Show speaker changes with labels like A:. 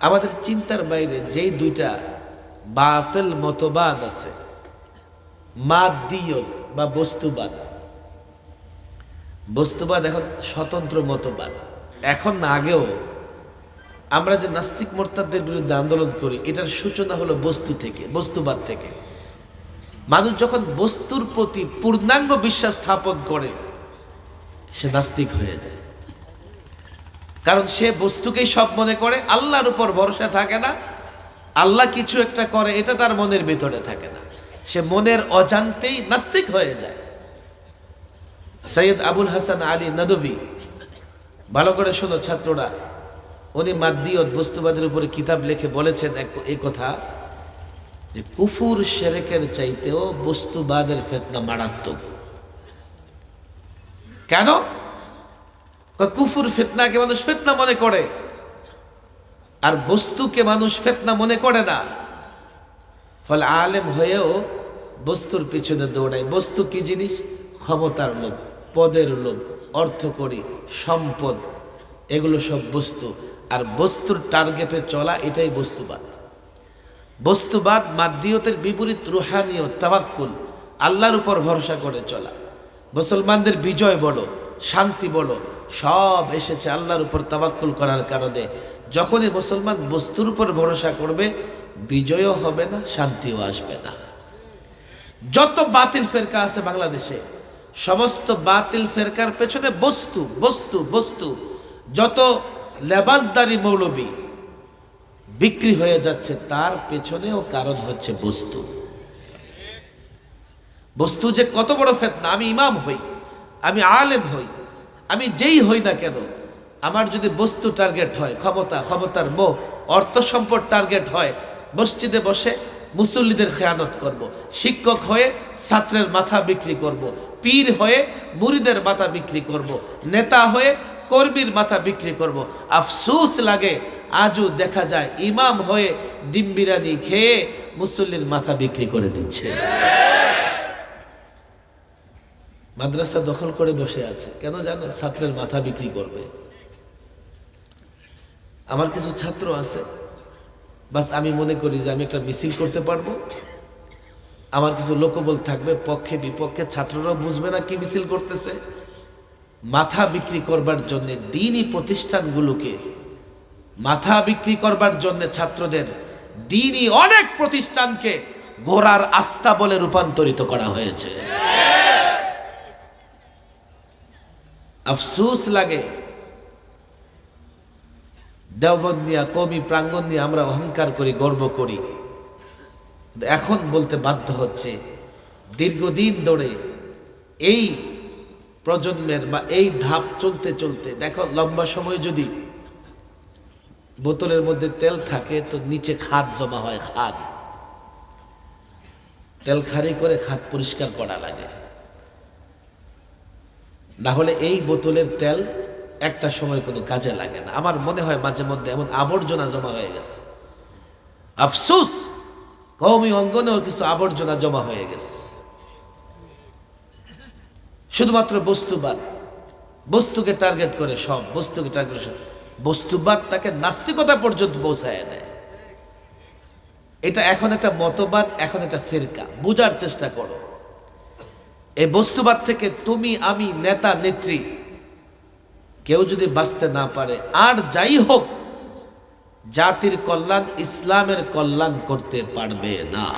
A: আমাদের চিন্তার বাইরে যেই দুইটা বাতেল মতবাদ আছে মাদ্দিয়ত বা বস্তুবাদ। বস্তুবাদ এখন স্বতন্ত্র মতবাদ। এখন না আগেও আমরা যে নাস্তিক মোর্তাদের বিরুদ্ধে আন্দোলন করি, এটার সূচনা হলো বস্তু থেকে, বস্তুবাদ থেকে। মানুষ যখন বস্তুর প্রতি পূর্ণাঙ্গ বিশ্বাস স্থাপন করে, সে নাস্তিক হয়ে যায়। কারণ সে বস্তুকেই সব মনে করে, আল্লাহর উপর ভরসা থাকে না। আল্লাহ কিছু একটা করে, এটা তার মনের ভিতরে থাকে না। সে মনের অজান্তেই নাস্তিক হয়ে যায়। সৈয়দ আবুল হাসান আলী নদবী, ভালো করে শোনো ছাত্ররা, উনি মাদ্দিয়ত বস্তুবাদের উপরে কিতাব লিখে বলেছেন এক- এই কথা যে কুফুর শেরেকের চাইতেও বস্তুবাদের ফেতনা মারাত্মক। কেন? কুফুর ফেতনাকে মানুষ ফেতনা মনে করে। আর বস্তুকে মানুষ ফেতনা মনে করে না। ফলে আলেম হয়েও বস্তুর পিছনে দৌড়ায়। বস্তু কি জিনিস? ক্ষমতার লোভ, পদের লোভ অর্থ করি সম্পদ, এগুলো সব বস্তু। আর বস্তুর টার্গেটে চলা, এটাই বস্তুবাদ। বস্তুবাদ মাদ্দিয়তের বিপরীত রুহানীয় তাবাক্কুল আল্লাহর উপর ভরসা করে চলা। মুসলমানদের বিজয় বলো শান্তি বলো। সব এসেছে আল্লাহর উপর তাবাক্কুল করার কারণে। যখনই মুসলমান বস্তুর উপর ভরসা করবে, বিজয়ও হবে না, শান্তিও আসবে না। যত বাতিল ফেরকা আছে বাংলাদেশে, সমস্ত বাতিল ফেরকার পেছনে বস্তু বস্তু বস্তু। যত লেবাসদারি মৌলবী বিক্রি হয়ে যাচ্ছে, তার পেছনেও কারণ হচ্ছে বস্তু। বস্তু যে কত বড় ফেতনা, আমি ইমাম হই। আমি আলেম হই, আমি যেই হই না কেন, আমার যদি বস্তু টার্গেট হয়, ক্ষমতা, ক্ষমতার মোহ, অর্থ সম্পদ টার্গেট হয়, মসজিদে বসে মুসল্লিদের খেয়ানত করব। শিক্ষক হয়ে ছাত্রের মাথা বিক্রি করব। পীর হয়ে মুড়িদের মাথা বিক্রি করব। নেতা হয়ে কর্মীর মাথা বিক্রি করব। আফসুস লাগে, আজও দেখা যায় ইমাম হয়ে ডিম বিরিয়ানি খেয়ে মুসল্লির মাথা বিক্রি করে দিচ্ছে মাদ্রাসা দখল করে বসে আছে। কেন জানো? ছাত্রের মাথা বিক্রি করবে। আমার কিছু ছাত্র আছে। বাস আমি মনে করি যে আমি একটা মিছিল করতে পারব। আমার কিছু লোকবল থাকবে, পক্ষে, বিপক্ষে, ছাত্ররাও বুঝবে না কি মিছিল করতেছে। মাথা বিক্রি করবার জন্য দিনই প্রতিষ্ঠানগুলোকে, মাথা বিক্রি করবার জন্য ছাত্রদের দিনই অনেক প্রতিষ্ঠানকে ঘোড়ার আস্থা বলে রূপান্তরিত করা হয়েছে। আফসুস লাগে। দেওবন্দ নিয়ে, কমি প্রাঙ্গন নিয়ে আমরা অহংকার করি, গর্ব করি। এখন বলতে বাধ্য হচ্ছে, দীর্ঘদিন ধরে এই প্রজন্মের বা এই ধাপ চলতে চলতে, দেখো লম্বা সময় যদি বোতলের মধ্যে তেল থাকে, তো নিচে খাদ জমা হয়, খাদ। তেল খারি করে খাদ পরিষ্কার করা লাগে। না হলে এই বোতলের তেল একটা সময় কোনো কাজে লাগে না। আমার মনে হয় মাঝে মধ্যে এমন আবর্জনা জমা হয়ে গেছে। আফসুস! কৌমি অঙ্গনেও কিছু আবর্জনা জমা হয়ে গেছে। শুধুমাত্র বস্তুবাদ। বস্তুকে টার্গেট করে সব, বস্তুকে টার্গেট করে। বস্তুবাদ তাকে নাস্তিকতা পর্যন্ত পৌঁছায় দেয়। এটা এখন একটা মতবাদ, এখন একটা ফেরকা। বোঝার চেষ্টা করো। এই বস্তুবাদ থেকে তুমি, আমি, নেতা, নেত্রী, কেউ যদি বাঁচতে না পারে, আর যাই হোক, জাতির কল্যাণ ইসলামের কল্যাণ করতে পারবে না।